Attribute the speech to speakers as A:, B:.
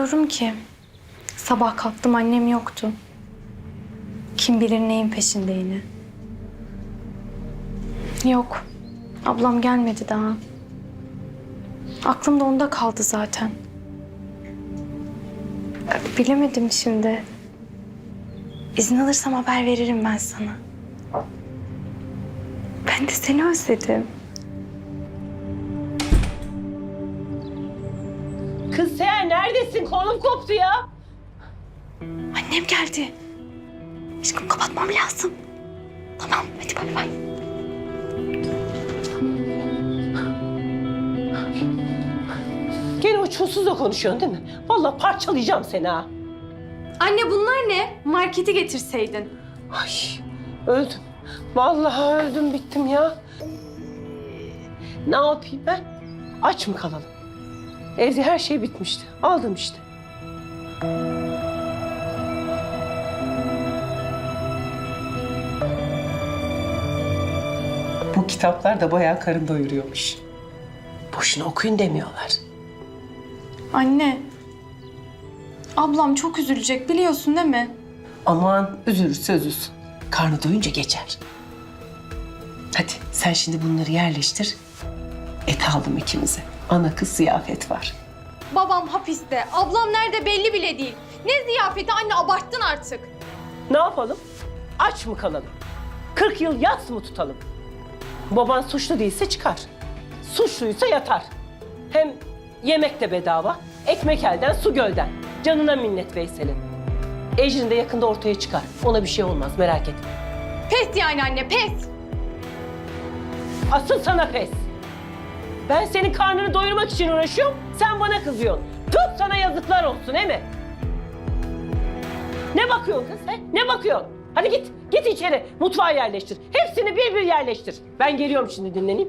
A: Bilmiyorum ki. Sabah kalktım annem yoktu. Kim bilir neyin peşinde yine. Yok. Ablam gelmedi daha. Aklım da onda kaldı zaten. Bilemedim şimdi. İzin alırsam haber veririm ben sana. Ben de seni özledim.
B: Kız sen neredesin? Kolum koptu ya.
A: Annem geldi. Aşkım kapatmam lazım. Tamam hadi bay bay.
B: Gene o çulsuzla konuşuyorsun değil mi? Vallahi parçalayacağım seni ha.
A: Anne bunlar ne? Markete getirseydin.
B: Ay öldüm. Vallahi öldüm bittim ya. Ne yapayım ben? Aç mı kalalım? Evde her şey bitmişti. Aldım işte. Bu kitaplar da bayağı karın doyuruyormuş. Boşuna okuyun demiyorlar.
A: Anne. Ablam çok üzülecek biliyorsun değil mi?
B: Aman üzülürse üzülsün. Karnı doyunca geçer. Hadi sen şimdi bunları yerleştir. Et aldım ikimize. Ana kız ziyafet var.
C: Babam hapiste. Ablam nerede belli bile değil. Ne ziyafeti anne abarttın artık.
B: Ne yapalım? Aç mı kalalım? 40 yıl yas mı tutalım? Baban suçlu değilse çıkar. Suçluysa yatar. Hem yemek de bedava. Ekmek elden, su gölden. Canına minnet Veysel'in. Ecrin de yakında ortaya çıkar. Ona bir şey olmaz merak etme.
C: Pes yani anne pes.
B: Asıl sana pes. Ben senin karnını doyurmak için uğraşıyorum. Sen bana kızıyorsun. Tut sana yazıklar olsun he mi? Ne bakıyorsun kız he? Ne bakıyorsun? Hadi git, git içeri. Mutfağa yerleştir. Hepsini bir bir yerleştir. Ben geliyorum şimdi dinleneyim.